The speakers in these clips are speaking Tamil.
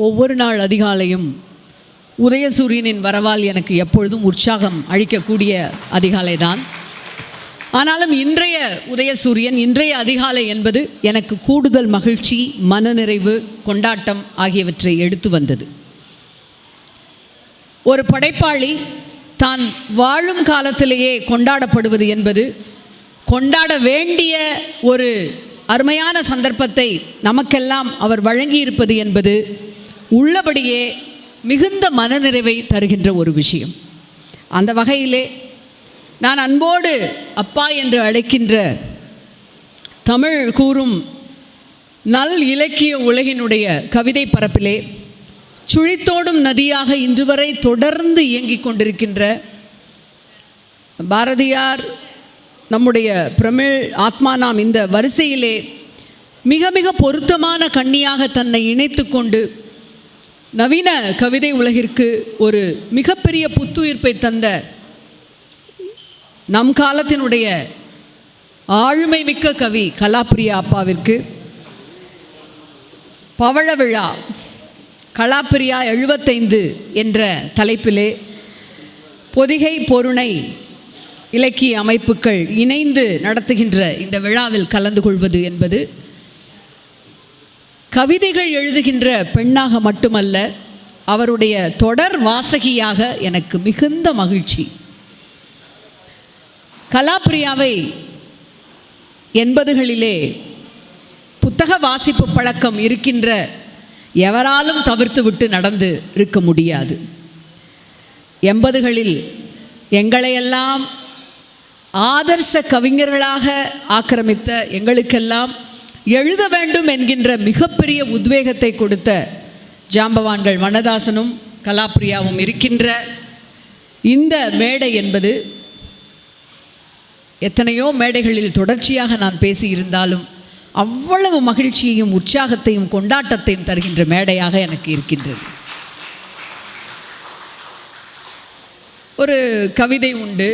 ஒவ்வொரு நாள் அதிகாலையும் உதயசூரியனின் வரவால் எனக்கு எப்பொழுதும் உற்சாகம் அளிக்கக்கூடிய அதிகாலை தான் ஆனாலும் இன்றைய உதயசூரியன் இன்றைய அதிகாலை என்பது எனக்கு கூடுதல் மகிழ்ச்சி மனநிறைவு கொண்டாட்டம் ஆகியவற்றை எடுத்து வந்தது. ஒரு படைப்பாளி தான் வாழும் காலத்திலேயே கொண்டாடப்படுவது என்பது கொண்டாட வேண்டிய ஒரு அருமையான சந்தர்ப்பத்தை நமக்கெல்லாம் அவர் வழங்கியிருப்பது என்பது உள்ளபடியே மிகுந்த மனநிறைவை தருகின்ற ஒரு விஷயம். அந்த வகையிலே நான் அன்போடு அப்பா என்று அழைக்கின்ற தமிழ் கூறும் நல் இலக்கிய உலகினுடைய கவிதை பரப்பிலே சுழித்தோடும் நதியாக இன்று வரை தொடர்ந்து இயங்கிக் கொண்டிருக்கின்ற பாரதியார் நம்முடைய பிரமிழ் ஆத்மா நாம் இந்த வரிசையிலே மிக மிக பொருத்தமான கண்ணியாக தன்னை இணைத்து கொண்டு நவீன கவிதை உலகிற்கு ஒரு மிகப்பெரிய புத்துயிர்ப்பை தந்த நம் காலத்தினுடைய ஆளுமை மிக்க கவி கலாப்பிரியா அப்பாவிற்கு பவள விழா கலாப்பிரியா எழுபத்தைந்து என்ற தலைப்பிலே பொதிகை பொருணை இலக்கிய அமைப்புகள் இணைந்து நடத்துகின்ற இந்த விழாவில் கலந்து கொள்வது என்பது கவிதைகள் எழுதுகின்ற பெண்ணாக மட்டுமல்ல அவருடைய தொடர் வாசகியாக எனக்கு மிகுந்த மகிழ்ச்சி. கலாப்பிரியாவை எண்பதுகளிலே புத்தக வாசிப்பு பழக்கம் இருக்கின்ற எவராலும் தவிர்த்து விட்டு நடந்து இருக்க முடியாது. எண்பதுகளில் எங்களையெல்லாம் ஆதர்ச கவிஞர்களாக ஆக்கிரமித்த எங்களுக்கெல்லாம் எழுத வேண்டும் என்கின்ற மிகப்பெரிய உத்வேகத்தை கொடுத்த ஜாம்பவான்கள் வனதாசனும் கலாப்ரியாவும் இருக்கின்ற இந்த மேடை என்பது எத்தனையோ மேடைகளில் தொடர்ச்சியாக நான் பேசியிருந்தாலும் அவ்வளவு மகிழ்ச்சியையும் உற்சாகத்தையும் கொண்டாட்டத்தையும் தருகின்ற மேடையாக எனக்கு இருக்கின்றது. ஒரு கவிதை உண்டு.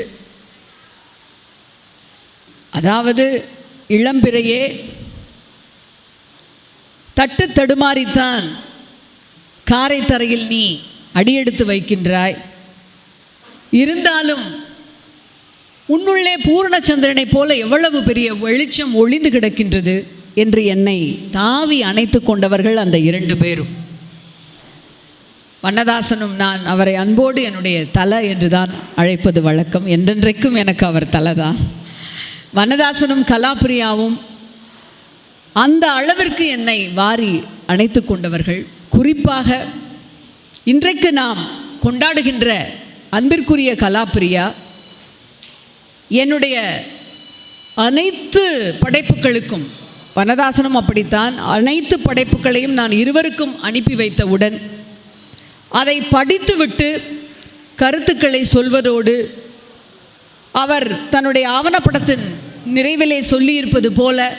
அதாவது இளம்பிறையே தட்டு தடுமாறித்தான் காரை தரையில் நீ அடியெடுத்து வைக்கின்றாய். இருந்தாலும் உன்னுள்ளே பூர்ணச்சந்திரனைப் போல எவ்வளவு பெரிய வெளிச்சம் ஒளிந்து கிடக்கின்றது என்று என்னை தாவி அணைத்து கொண்டவர்கள் அந்த இரண்டு பேரும். வண்ணதாசனும் நான் அவரை அன்போடு என்னுடைய தலை என்று தான் அழைப்பது வழக்கம். என்றென்றைக்கும் எனக்கு அவர் தலை தான். வண்ணதாசனும் கலாபிரியாவும் அந்த அளவிற்கு என்னை வாரி அணைத்து கொண்டவர்கள். குறிப்பாக இன்றைக்கு நாம் கொண்டாடுகின்ற அன்பிற்குரிய கலாப்பிரியா என்னுடைய அனைத்து படைப்புகளுக்கும் வனதாசனும் அப்படித்தான் அனைத்து படைப்புகளையும் நான் இருவருக்கும் அனுப்பி வைத்தவுடன் அதை படித்துவிட்டு கருத்துக்களை சொல்வதோடு அவர் தன்னுடைய ஆவணப்படத்தின் நிறைவிலே சொல்லியிருப்பது போல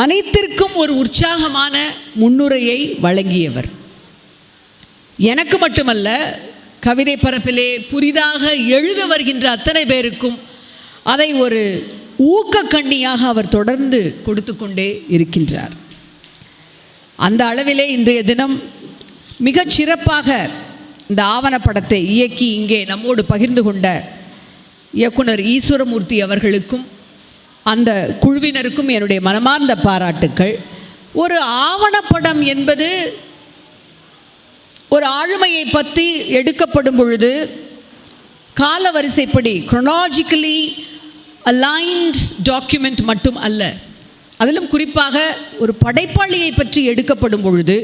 அனைத்திற்கும் ஒரு உற்சாகமான முன்னுரையை வழங்கியவர். எனக்கு மட்டுமல்ல கவிதை பரப்பிலே புதிதாக எழுத வருகின்ற அத்தனை பேருக்கும் அதை ஒரு ஊக்கக்கண்ணியாக அவர் தொடர்ந்து கொடுத்து கொண்டே இருக்கின்றார். அந்த அளவிலே இன்றைய தினம் மிகச் சிறப்பாக இந்த ஆவணப்படத்தை இயக்கி இங்கே நம்மோடு பகிர்ந்து கொண்ட இயக்குனர் ஈஸ்வரமூர்த்தி அவர்களுக்கும் அந்த குழுவினருக்கும் என்னுடைய மனமார்ந்த பாராட்டுக்கள். ஒரு ஆவணப்படம் என்பது ஒரு ஆளுமையை பற்றி எடுக்கப்படும் பொழுது கால வரிசைப்படி குரோனாஜிக்கலி அலைன்ட் டாக்குமெண்ட் மட்டும் அல்ல. அதிலும் குறிப்பாக ஒரு படைப்பாளியை பற்றி எடுக்கப்படும் பொழுது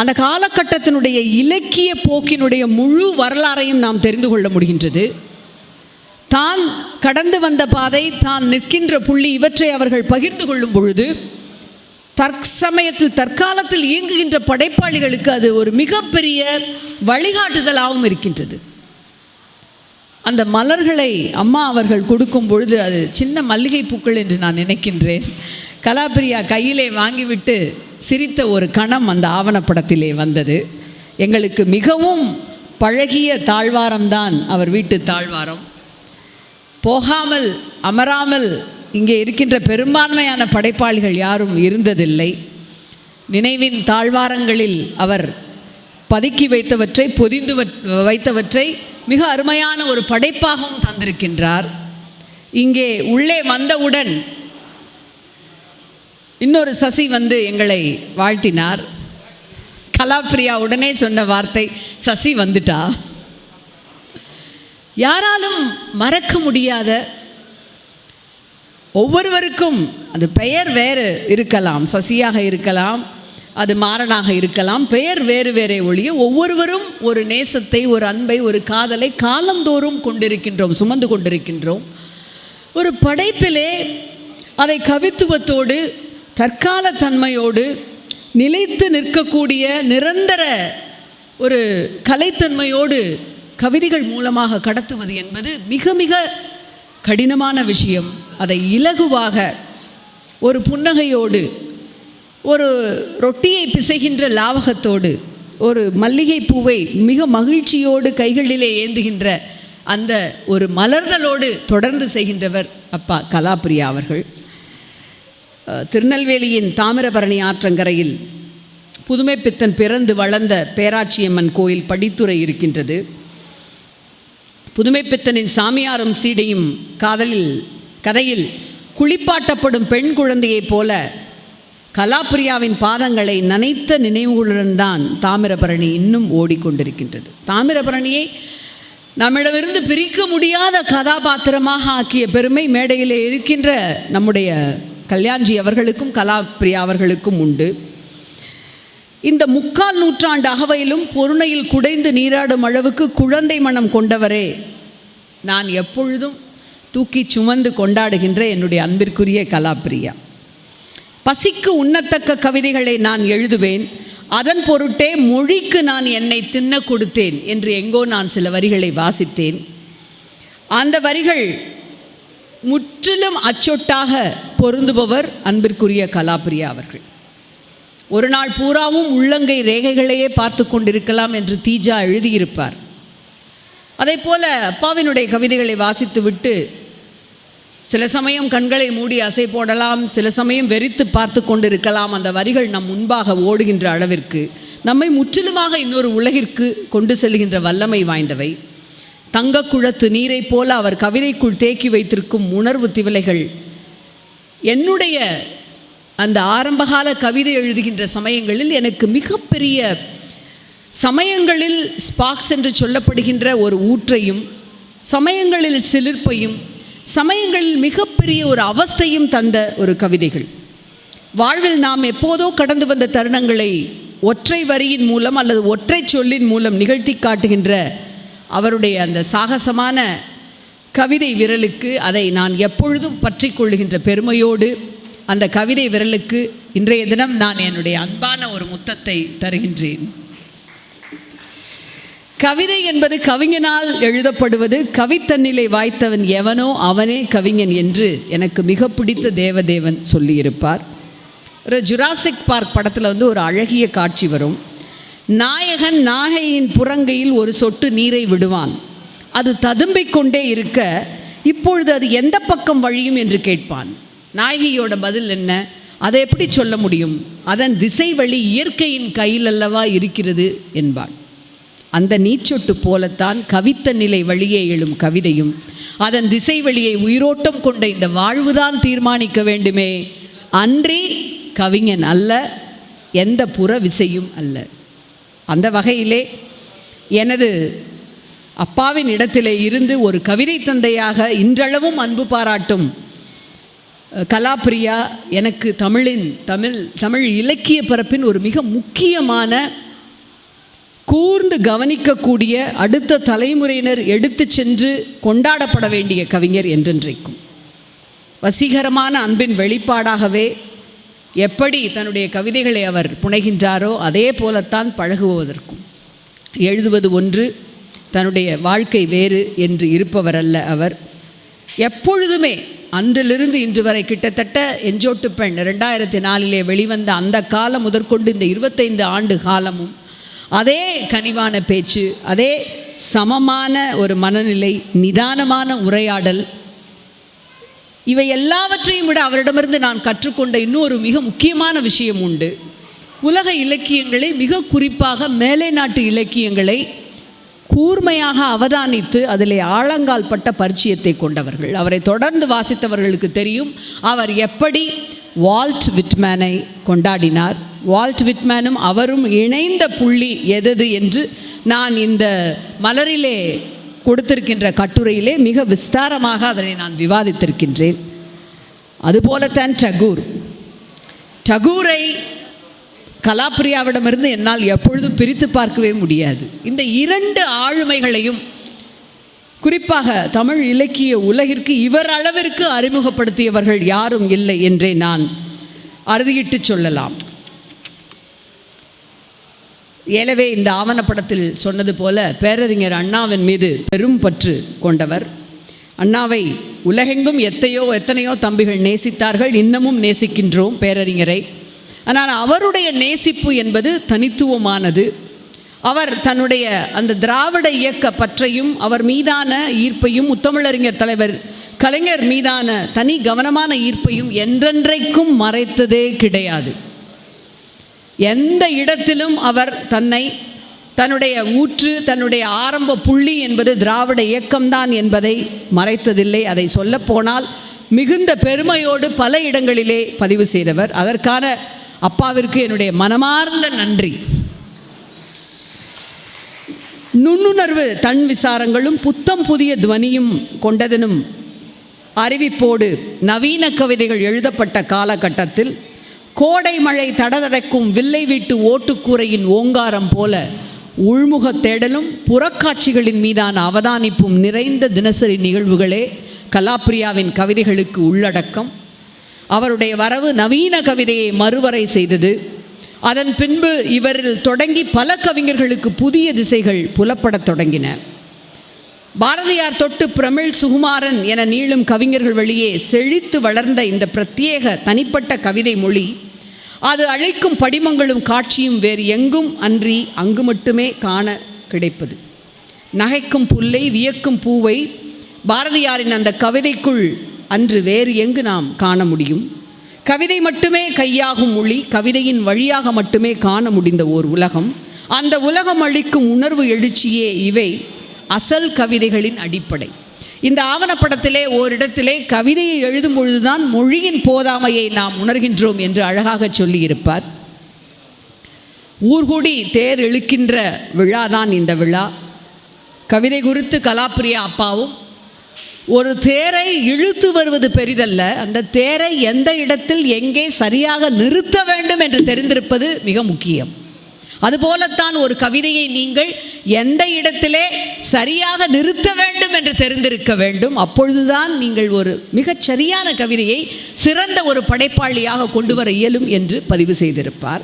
அந்த காலகட்டத்தினுடைய இலக்கிய போக்கினுடைய முழு வரலாறையும் நாம் தெரிந்து கொள்ள முடிகின்றது. தான் கடந்து வந்த பாதை தான் நிற்கின்ற புள்ளி இவற்றை அவர்கள் பகிர்ந்து கொள்ளும் பொழுது தற்சமயத்தில் தற்காலத்தில் இயங்குகின்ற படைப்பாளிகளுக்கு அது ஒரு மிகப்பெரிய வழிகாட்டுதலாகவும் இருக்கின்றது. அந்த மலர்களை அம்மா அவர்கள் கொடுக்கும் பொழுது அது சின்ன மல்லிகை பூக்கள் என்று நான் நினைக்கின்றேன். கலாபிரியா கையிலே வாங்கிவிட்டு சிரித்த ஒரு கணம் அந்த ஆவணப்படத்திலே வந்தது. எங்களுக்கு மிகவும் பழகிய தாழ்வாரம்தான் அவர் வீட்டு தாழ்வாரம். போகாமல் அமராமல் இங்கே இருக்கின்ற பெரும்பான்மையான படைப்பாளிகள் யாரும் இருந்ததில்லை. நினைவின் தாழ்வாரங்களில் அவர் பதுக்கி வைத்தவற்றை பொதிந்து வைத்தவற்றை மிக அருமையான ஒரு படைப்பாகவும் தந்திருக்கின்றார். இங்கே உள்ளே வந்தவுடன் இன்னொரு சசி வந்து எங்களை வாழ்த்தினார். கலாப்பிரியா உடனே சொன்ன வார்த்தை சசி வந்துட்டா? யாராலும் மறக்க முடியாத ஒவ்வொருவருக்கும் அது பெயர் வேறு இருக்கலாம். சசியாக இருக்கலாம் அது மாறனாக இருக்கலாம். பெயர் வேறு வேறே ஒழிய ஒவ்வொருவரும் ஒரு நேசத்தை ஒரு அன்பை ஒரு காதலை காலந்தோறும் கொண்டிருக்கின்றோம் சுமந்து கொண்டிருக்கின்றோம். ஒரு படைப்பிலே அதை கவித்துவத்தோடு தற்கால தன்மையோடு நிலைத்து நிற்கக்கூடிய நிரந்தர ஒரு கலைத்தன்மையோடு கவிதைகள் மூலமாக கடத்துவது என்பது மிக மிக கடினமான விஷயம். அதை இலகுவாக ஒரு புன்னகையோடு ஒரு ரொட்டியை பிசைகின்ற லாவகத்தோடு ஒரு மல்லிகை பூவை மிக மகிழ்ச்சியோடு கைகளிலே ஏந்துகின்ற அந்த ஒரு மலர்தலோடு தொடர்ந்து செய்கின்றவர் அப்பா கலாபிரியா அவர்கள். திருநெல்வேலியின் தாமிரபரணி ஆற்றங்கரையில் புதுமைப்பித்தன் பிறந்து வளர்ந்த பேராட்சியம்மன் கோயில் படித்துறை இருக்கின்றது. புதுமைப்பித்தனின் சாமியாரும் சீடையும் காதலில் கதையில் குளிப்பாட்டப்படும் பெண் குழந்தையைப் போல கலாப்பிரியாவின் பாதங்களை நனைத்த நினைவுகளுடன் தான் தாமிரபரணி இன்னும் ஓடிக்கொண்டிருக்கின்றது. தாமிரபரணியை நம்மிடமிருந்து பிரிக்க முடியாத கதாபாத்திரமாக ஆக்கிய பெருமை மேடையிலே இருக்கின்ற நம்முடைய கல்யாண்ஜி அவர்களுக்கும் கலாப்பிரியா அவர்களுக்கும் உண்டு. இந்த முக்கால் நூற்றாண்டு அகவையிலும் பொருணையில் குடைந்து நீராடும் அளவுக்கு குழந்தை மனம் கொண்டவரே நான் எப்பொழுதும் தூக்கி சுமந்து கொண்டாடுகின்ற என்னுடைய அன்பிற்குரிய கலாப்பிரியா. பசிக்கு உண்ணத்தக்க கவிதைகளை நான் எழுதுவேன் அதன் பொருட்டே மொழிக்கு நான் என்னை தின்ன கொடுத்தேன் என்று எங்கோ நான் சில வரிகளை வாசித்தேன். அந்த வரிகள் முற்றிலும் அச்சொட்டாக பொருந்துபவர் அன்பிற்குரிய கலாப்பிரியா அவர்கள். ஒரு நாள் பூராவும் உள்ளங்கை ரேகைகளையே பார்த்து கொண்டிருக்கலாம் என்று தீஜா எழுதியிருப்பார். அதே போல அப்பாவினுடைய கவிதைகளை வாசித்துவிட்டு சில சமயம் கண்களை மூடி அசை போடலாம் சில சமயம் வெறித்து பார்த்து கொண்டிருக்கலாம். அந்த வரிகள் நம் முன்பாக ஓடுகின்ற அளவிற்கு நம்மை முற்றிலுமாக இன்னொரு உலகிற்கு கொண்டு செல்கின்ற வல்லமை வாய்ந்தவை. தங்க குளத்து நீரைப் போல அவர் கவிதைக்குள் தேக்கி வைத்திருக்கும் உணர்வு திவலைகள் என்னுடைய அந்த ஆரம்பகால கவிதை எழுதுகின்ற சமயங்களில் எனக்கு மிகப்பெரிய சமயங்களில் ஸ்பாக்ஸ் என்று சொல்லப்படுகின்ற ஒரு ஊற்றையும் சமயங்களில் சிலிர்ப்பையும் சமயங்களில் மிகப்பெரிய ஒரு அவஸ்தையும் தந்த ஒரு கவிதைகள். வாழ்வில் நாம் எப்போதோ கடந்து வந்த தருணங்களை ஒற்றை வரியின் மூலம் அல்லது ஒற்றை சொல்லின் மூலம் நிகழ்த்தி காட்டுகின்ற அவருடைய அந்த சாகசமான கவிதை விரலுக்கு அதை நான் எப்பொழுதும் பற்றி கொள்ளுகின்ற பெருமையோடு அந்த கவிதை விரலுக்கு இன்றைய தினம் நான் என்னுடைய அன்பான ஒரு முத்தத்தை தருகின்றேன். கவிதை என்பது கவிஞனால் எழுதப்படுவது கவித்தன்னிலை வாய்த்தவன் எவனோ அவனே கவிஞன் என்று எனக்கு மிக பிடித்த தேவதேவன் சொல்லியிருப்பார். ஒரு ஜுராசிக் பார்க் படத்தில் வந்து ஒரு அழகிய காட்சி வரும். நாயகன் நாகையின் புறங்கையில் ஒரு சொட்டு நீரை விடுவான். அது ததும்பிக் கொண்டே இருக்க இப்பொழுது அது எந்த பக்கம் வழியும் என்று கேட்பான். நாயகியோட பதில் என்ன? அதை எப்படி சொல்ல முடியும்? அதன் திசை வழி இயற்கையின் கையில் அல்லவா இருக்கிறது என்பாள். அந்த நீச்சொட்டு போலத்தான் கவித்த நிலை வழியே எழும் கவிதையும் அதன் திசை வழியை உயிரோட்டம் கொண்ட இந்த வாழ்வுதான் தீர்மானிக்க வேண்டுமே. அன்றி கவிஞன் அல்ல எந்த புற விசையும் அல்ல. அந்த வகையிலே எனது அப்பாவின் இடத்திலே இருந்து ஒரு கவிதை தந்தையாக இன்றளவும் அன்பு பாராட்டும் அஹ், கலாப்பிரியா எனக்கு தமிழின் தமிழ் தமிழ் இலக்கிய பரப்பின் ஒரு மிக முக்கியமான கூர்ந்து கவனிக்கக்கூடிய அடுத்த தலைமுறையினர் எடுத்து சென்று கொண்டாடப்பட வேண்டிய கவிஞர் என்றென்றைக்கும். வசீகரமான அன்பின் வெளிப்பாடாகவே எப்படி தன்னுடைய கவிதைகளை அவர் புனைகின்றாரோ அதே போலத்தான் பழகுவதற்கும். எழுதுவது ஒன்று தன்னுடைய வாழ்க்கை வேறு என்று இருப்பவர் அல்ல அவர். எப்பொழுதுமே அன்றிலிருந்து இன்று வரை கிட்டத்தட்ட எஞ்சோட்டு பெண் ரெண்டாயிரத்தி நாலிலே வெளிவந்த அந்த காலம் முதற்கொண்டு இந்த இருபத்தைந்து ஆண்டு காலமும் அதே கனிவான பேச்சு அதே சமமான ஒரு மனநிலை நிதானமான உரையாடல் இவை எல்லாவற்றையும் விட அவரிடமிருந்து நான் கற்றுக்கொண்ட இன்னொரு மிக முக்கியமான விஷயம் உண்டு. உலக இலக்கியங்களை மிக குறிப்பாக மேலை நாட்டு இலக்கியங்களை கூர்மையாக அவதானித்து அதிலே ஆழங்கால் பட்ட பரிச்சயத்தை கொண்டவர்கள். அவரை தொடர்ந்து வாசித்தவர்களுக்கு தெரியும் அவர் எப்படி வால்ட் விட்மேனை கொண்டாடினார். வால்ட் விட்மேனும் அவரும் இணைந்த புள்ளி எதது என்று நான் இந்த மலரிலே கொடுத்திருக்கின்ற கட்டுரையிலே மிக விஸ்தாரமாக அதனை நான் விவாதித்திருக்கின்றேன். அதுபோலத்தான் டகூர். டகூரை கலாப்ரியாவிடமிருந்து என்னால் எப்பொழுதும் பிரித்து பார்க்கவே முடியாது. இந்த இரண்டு ஆளுமைகளையும் குறிப்பாக தமிழ் இலக்கிய உலகிற்கு இவர் அளவிற்கு அறிமுகப்படுத்தியவர்கள் யாரும் இல்லை என்றே நான் அறுதியிட்டு சொல்லலாம். ஏலவே இந்த ஆவணப்படத்தில் சொன்னது போல பேரறிஞர் அண்ணாவின் மீது பெரும் பற்று கொண்டவர். அண்ணாவை உலகெங்கும் எத்தையோ எத்தனையோ தம்பிகள் நேசித்தார்கள் இன்னமும் நேசிக்கின்றோம் பேரறிஞரை. ஆனால் அவருடைய நேசிப்பு என்பது தனித்துவமானது. அவர் தன்னுடைய அந்த திராவிட இயக்க பற்றையும் அவர் மீதான ஈர்ப்பையும் முத்தமிழறிஞர் தலைவர் கலைஞர் மீதான தனி கவனமான ஈர்ப்பையும் என்றென்றைக்கும் மறைத்ததே கிடையாது. எந்த இடத்திலும் அவர் தன்னை தன்னுடைய ஊற்று தன்னுடைய ஆரம்ப புள்ளி என்பது திராவிட இயக்கம்தான் என்பதை மறைத்ததில்லை. அதை சொல்லப்போனால் மிகுந்த பெருமையோடு பல இடங்களிலே பதிவு செய்தவர். அதற்கான அப்பாவிற்கு என்னுடைய மனமார்ந்த நன்றி. நுண்ணுணர்வு தன் விசாரங்களும் புத்தம் புதிய துவனியும் கொண்டதனும் அறிவிப்போடு நவீன கவிதைகள் எழுதப்பட்ட காலகட்டத்தில் கோடை மழை தடதடக்கும் வில்லை வீட்டு ஓட்டுக்கூரையின் ஓங்காரம் போல உள்முக தேடலும் புறக்காட்சிகளின் மீதான அவதானிப்பும் நிறைந்த தினசரி நிகழ்வுகளே கலாப்ரியாவின் கவிதைகளுக்கு உள்ளடக்கம். அவருடைய வரவு நவீன கவிதையை மறுவரை செய்தது. அதன் பின்பு இவரில் தொடங்கி பல கவிஞர்களுக்கு புதிய திசைகள் புலப்படத் தொடங்கின. பாரதியார் தொட்டு பிரமிழ் சுகுமாரன் என நீளும் கவிஞர்கள் வழியே செழித்து வளர்ந்த இந்த பிரத்யேக தனிப்பட்ட கவிதை மொழி அது அழைக்கும் படிமங்களும் காட்சியும் வேறு எங்கும் அன்றி அங்கு மட்டுமே காண கிடைப்பது. நகைக்கும் புல்லை வியக்கும் பூவை பாரதியாரின் அந்த கவிதைக்குள் அன்று வேறு எங்கு நாம் காண முடியும்? கவிதை மட்டுமே கையாகும் மொழி கவிதையின் வழியாக மட்டுமே காண முடிந்த ஓர் உலகம். அந்த உலகம் அளிக்கும் உணர்வு எழுச்சியே இவை அசல் கவிதைகளின் அடிப்படை. இந்த ஆவணப்படத்திலே ஓரிடத்திலே கவிதையை எழுதும் பொழுதுதான் மொழியின் போதாமையை நாம் உணர்கின்றோம் என்று அழகாக சொல்லியிருப்பார். ஊர்கூடி தேர் இழுக்கின்ற விழாதான் இந்த விழா. கவிதை குறித்து கலாப்பிரியா அப்பாவும் ஒரு தேரை இழுத்து வருவது பெரிதல்ல. அந்த தேரை எந்த இடத்தில் எங்கே சரியாக நிறுத்த வேண்டும் என்று தெரிந்திருப்பது மிக முக்கியம். அதுபோலத்தான் ஒரு கவிதையை நீங்கள் எந்த இடத்திலே சரியாக நிறுத்த வேண்டும் என்று தெரிந்திருக்க வேண்டும். அப்பொழுதுதான் நீங்கள் ஒரு மிகச் சரியான கவிதையை சிறந்த ஒரு படைப்பாளியாக கொண்டு வர இயலும் என்று பதிவு செய்திருப்பார்.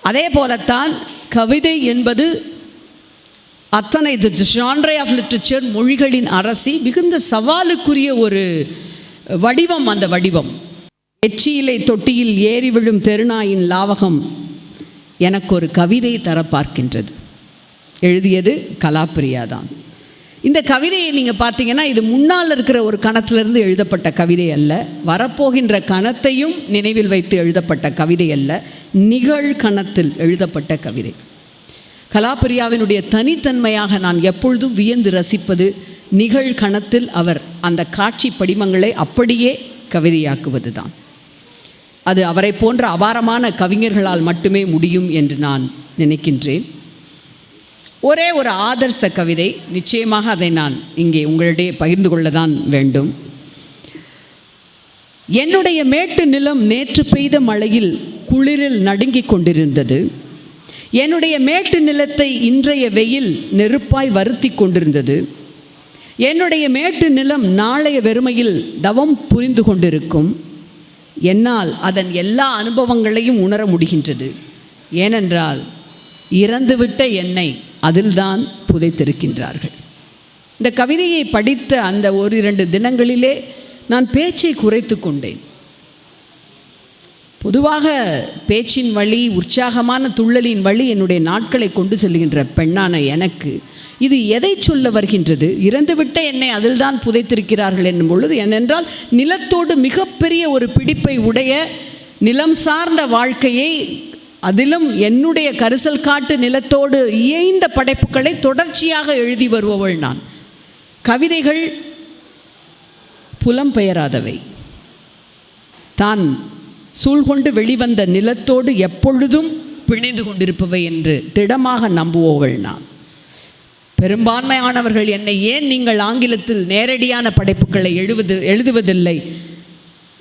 அதே போலத்தான் கவிதை என்பது அத்தனை இது ஜான்ரே ஆஃப் லிட்ரேச்சர் மொழிகளின் அரசி மிகுந்த சவாலுக்குரிய ஒரு வடிவம் அந்த வடிவம். எச்சியிலை தொட்டியில் ஏறி விழும் தெருநாயின் லாவகம் எனக்கு ஒரு கவிதை தர பார்க்கின்றது. எழுதியது கலாப்பிரியா தான். இந்த கவிதையை நீங்கள் பார்த்தீங்கன்னா இது முன்னால் இருக்கிற ஒரு கணத்திலிருந்து எழுதப்பட்ட கவிதை அல்ல. வரப்போகின்ற கணத்தையும் நினைவில் வைத்து எழுதப்பட்ட கவிதை அல்ல. நிகழ்கணத்தில் எழுதப்பட்ட கவிதை. கலாபிரியாவினுடைய தனித்தன்மையாக நான் எப்பொழுதும் வியந்து ரசிப்பது நிகழ்கணத்தில் அவர் அந்த காட்சி படிமங்களை அப்படியே கவிதையாக்குவது தான் அது அவரை போன்ற அபாரமான கவிஞர்களால் மட்டுமே முடியும் என்று நான் நினைக்கின்றேன். ஒரே ஒரு ஆதர்ச கவிதை நிச்சயமாக அதை நான் இங்கே உங்களிடையே பகிர்ந்து கொள்ளதான் வேண்டும். என்னுடைய மேட்டு நிலம் நேற்று பெய்த மழையில் குளிரில் நடுங்கிக் கொண்டிருந்தது. என்னுடைய மேட்டு நிலத்தை இன்றைய வெயில் நெருப்பாய் வருத்தி கொண்டிருந்தது. என்னுடைய மேட்டு நிலம் நாளைய வெறுமையில் தவம் புரிந்து கொண்டிருக்கும். என்னால் அதன் எல்லா அனுபவங்களையும் உணர முடிகின்றது. ஏனென்றால் இறந்துவிட்ட என்னை அதில்தான் புதைத்திருக்கின்றார்கள். இந்த கவிதையை படித்த அந்த ஓரிரண்டு தினங்களிலே நான் பேச்சை குறைத்து கொண்டேன். பொதுவாக பேச்சின் வழி உற்சாகமான துள்ளலின் வழி என்னுடைய நாட்களை கொண்டு செல்கின்ற பெண்ணான எனக்கு. இது எதை சொல்ல வருகின்றது? இறந்துவிட்ட என்னை அதில்தான் புதைத்திருக்கிறார்கள் என்னும் பொழுது ஏனென்றால் நிலத்தோடு மிகப்பெரிய ஒரு பிடிப்பை உடைய நிலம் சார்ந்த வாழ்க்கையை அதிலும் என்னுடைய கரிசல் காட்டு நிலத்தோடு இயைந்த படைப்புகளை தொடர்ச்சியாக எழுதி வருபவள் நான். கவிதைகள் புலம்பெயராதவை தான் சூழ்கொண்டு வெளிவந்த நிலத்தோடு எப்பொழுதும் பிணைந்து கொண்டிருப்பவை என்று திடமாக நம்புவோகள் நான் பெரும்பான்மையானவர்கள் என்னை ஏன் நீங்கள் ஆங்கிலத்தில் நேரடியான படைப்புகளை எழுவது எழுதுவதில்லை?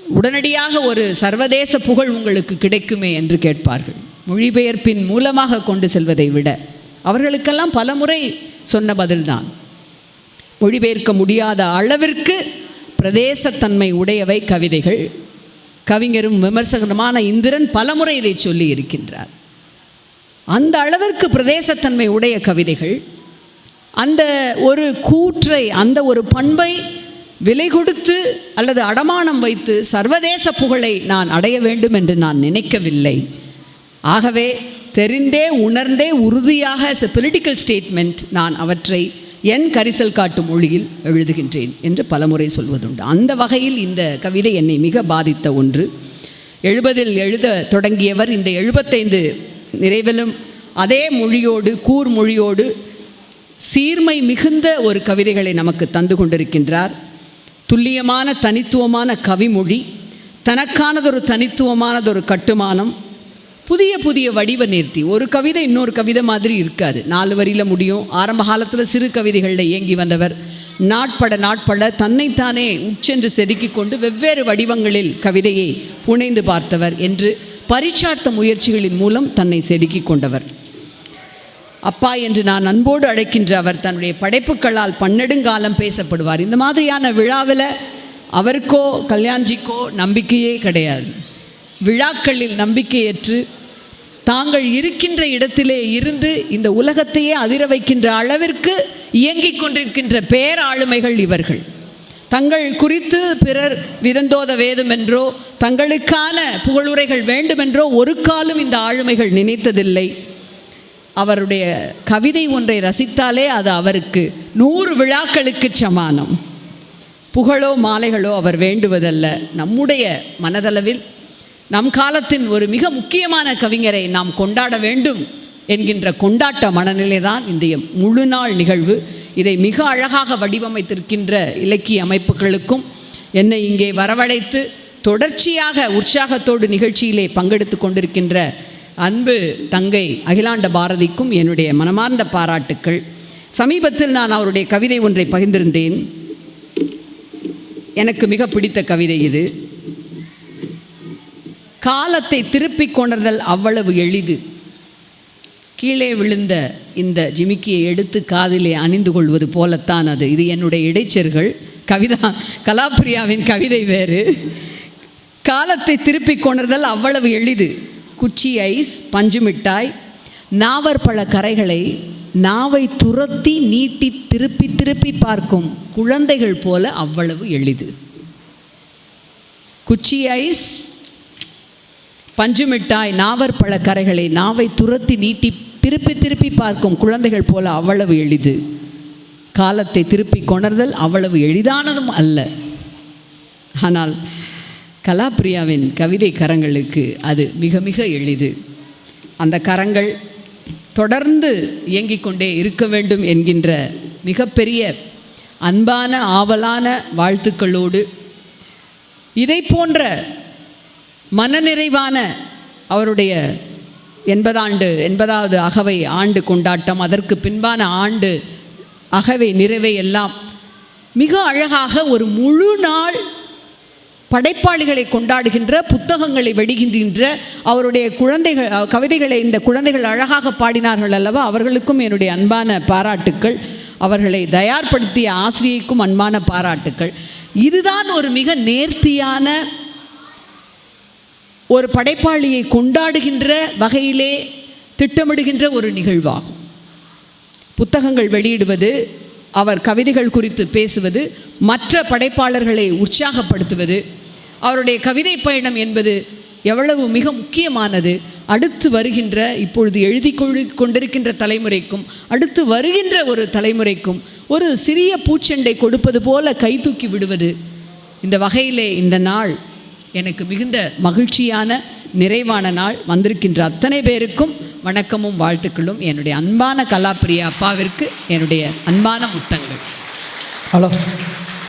உடனடியாக ஒரு சர்வதேச புகழ் உங்களுக்கு கிடைக்குமே என்று கேட்பார்கள். மொழிபெயர்ப்பின் மூலமாக கொண்டு செல்வதை விட. அவர்களுக்கெல்லாம் பலமுறை சொன்ன பதில்தான். மொழிபெயர்க்க முடியாத அளவிற்கு பிரதேசத்தன்மை உடையவை கவிதைகள். கவிஞரும் விமர்சகருமான இந்திரன் பலமுறை இதை சொல்லி இருக்கின்றார். அந்த அளவிற்கு பிரதேசத்தன்மை உடைய கவிதைகள் அந்த ஒரு கூற்றை அந்த ஒரு பண்பை விலை கொடுத்து அல்லது அடமானம் வைத்து சர்வதேச புகழை நான் அடைய வேண்டும் என்று நான் நினைக்கவில்லை. ஆகவே தெரிந்தே உணர்ந்தே உறுதியாக as எ பொலிட்டிக்கல் ஸ்டேட்மெண்ட் நான் அவற்றை என் கரிசல் காட்டும் மொழியில் எழுதுகின்றேன் என்று பலமுறை சொல்வதுண்டு. அந்த வகையில் இந்த கவிதை என்னை மிக பாதித்த ஒன்று. எழுபதில் எழுத தொடங்கியவர் இந்த எழுபத்தைந்து நிறைவிலும் அதே மொழியோடு கூர் மொழியோடு சீர்மை மிகுந்த ஒரு கவிதைகளை நமக்கு தந்து கொண்டிருக்கின்றார். துல்லியமான தனித்துவமான கவிமொழி தனக்கானதொரு தனித்துவமானதொரு கட்டுமானம் புதிய புதிய வடிவ நேர்த்தி ஒரு கவிதை இன்னொரு கவிதை மாதிரி இருக்காது. நாலு வரியில் முடியும். ஆரம்ப காலத்தில் சிறு கவிதைகளில் இயங்கி வந்தவர் நாட்பட நாட்பட தன்னைத்தானே உச்சென்று செதுக்கிக் கொண்டு வெவ்வேறு வடிவங்களில் கவிதையை புனைந்து பார்த்தவர் என்று பரிச்சார்த்த முயற்சிகளின் மூலம் தன்னை செதுக்கிக் கொண்டவர். அப்பா என்று நான் அன்போடு அழைக்கின்ற அவர் தன்னுடைய படைப்புகளால் பன்னெடுங்காலம் பேசப்படுவார். இந்த மாதிரியான விழாவில் அவருக்கோ கல்யாண்ஜிக்கோ நம்பிக்கையே கிடையாது. விழாக்களில் நம்பிக்கையற்று தாங்கள் இருக்கின்ற இடத்திலே இருந்து இந்த உலகத்தையே அதிர வைக்கின்ற அளவிற்கு இயங்கிக் கொண்டிருக்கின்ற பேராளுமைகள் இவர்கள். தங்கள் குறித்து பிறர் விதந்தோத வேதுமென்றோ தங்களுக்கான புகழுரைகள் வேண்டுமென்றோ ஒரு காலம் இந்த ஆளுமைகள் நினைத்ததில்லை. அவருடைய கவிதை ஒன்றை ரசித்தாலே அது அவருக்கு நூறு விழாக்களுக்கு சமானம். புகழோ மாலைகளோ அவர் வேண்டுவதல்ல. நம்முடைய மனதளவில் நம் காலத்தின் ஒரு மிக முக்கியமான கவிஞரை நாம் கொண்டாட வேண்டும் என்கின்ற கொண்டாட்ட மனநிலை தான் இந்த முழு நாள் நிகழ்வு. இதை மிக அழகாக வடிவமைத்திருக்கின்ற இலக்கிய அமைப்புகளுக்கும் என்னை இங்கே வரவழைத்து தொடர்ச்சியாக உற்சாகத்தோடு நிகழ்ச்சியிலே பங்கெடுத்து கொண்டிருக்கின்ற அன்பு தங்கை அகிலாண்ட பாரதிக்கும் என்னுடைய மனமார்ந்த பாராட்டுக்கள். சமீபத்தில் நான் அவருடைய கவிதை ஒன்றை பகிர்ந்திருந்தேன். எனக்கு மிக பிடித்த கவிதை இது. காலத்தை திருப்பிக் கொணர்தல் அவ்வளவு எளிது. கீழே விழுந்த இந்த ஜிமிக்கியை எடுத்து காதிலே அணிந்து கொள்வது போலத்தான் அது. இது என்னுடைய இடைச்சர்கள் கவிதா கலாப்ரியாவின் கவிதை வேறு. காலத்தை திருப்பிக் கொணர்தல் அவ்வளவு எளிது. குச்சி ஐஸ் பஞ்சு மிட்டாய் நாவற்பழ கரைகளை நாவை துரத்தி நீட்டி திருப்பி திருப்பி பார்க்கும் குழந்தைகள் போல அவ்வளவு எளிது. குச்சி ஐஸ் பஞ்சு மிட்டாய் நாவற்பழ கரைகளை நாவை துரத்தி நீட்டி திருப்பி திருப்பி பார்க்கும் குழந்தைகள் போல அவ்வளவு எளிது. காலத்தை திருப்பி கொணர்தல் அவ்வளவு எளிதானதும் அல்ல. ஆனால் கலாப்ரியாவின் கவிதை கரங்களுக்கு அது மிக மிக எளிது. அந்த கரங்கள் தொடர்ந்து இயங்கிக் கொண்டே இருக்க வேண்டும் என்கின்ற மிகப்பெரிய அன்பான ஆவலான வாழ்த்துக்களோடு இதை போன்ற மனநிறைவான அவருடைய எண்பதாண்டு எண்பதாவது அகவை ஆண்டு கொண்டாட்டம் அதற்கு பின்பான ஆண்டு அகவை நிறைவை எல்லாம் மிக அழகாக ஒரு முழு நாள் படைப்பாளிகளை கொண்டாடுகின்ற புத்தகங்களை வெடிகின்ற அவருடைய குழந்தைகள் கவிதைகளை இந்த குழந்தைகள் அழகாக பாடினார்கள் அல்லவா? அவர்களுக்கும் என்னுடைய அன்பான பாராட்டுக்கள். அவர்களை தயார்படுத்திய ஆசிரியைக்கும் அன்பான பாராட்டுக்கள். இதுதான் ஒரு மிக நேர்த்தியான ஒரு படைப்பாளியை கொண்டாடுகின்ற வகையிலே திட்டமிடுகின்ற ஒரு நிகழ்வாகும். புத்தகங்கள் வெளியிடுவது அவர் கவிதைகள் குறித்து பேசுவது மற்ற படைப்பாளர்களை உற்சாகப்படுத்துவது அவருடைய கவிதை பயணம் என்பது எவ்வளவு மிக முக்கியமானது. அடுத்து வருகின்ற இப்பொழுது எழுதி கொண்டிருக்கின்ற தலைமுறைக்கும் அடுத்து வருகின்ற ஒரு தலைமுறைக்கும் ஒரு சிறிய பூச்செண்டை கொடுப்பது போல கைதூக்கி விடுவது. இந்த வகையிலே இந்த நாள் எனக்கு மிகுந்த மகிழ்ச்சியான நிறைவான நாள் வந்திருக்கின்ற அத்தனை பேருக்கும் வணக்கமும் வாழ்த்துக்களும். என்னுடைய அன்பான கலாப்பிரிய அப்பாவிற்கு என்னுடைய அன்பான முத்தங்கள். ஹலோ.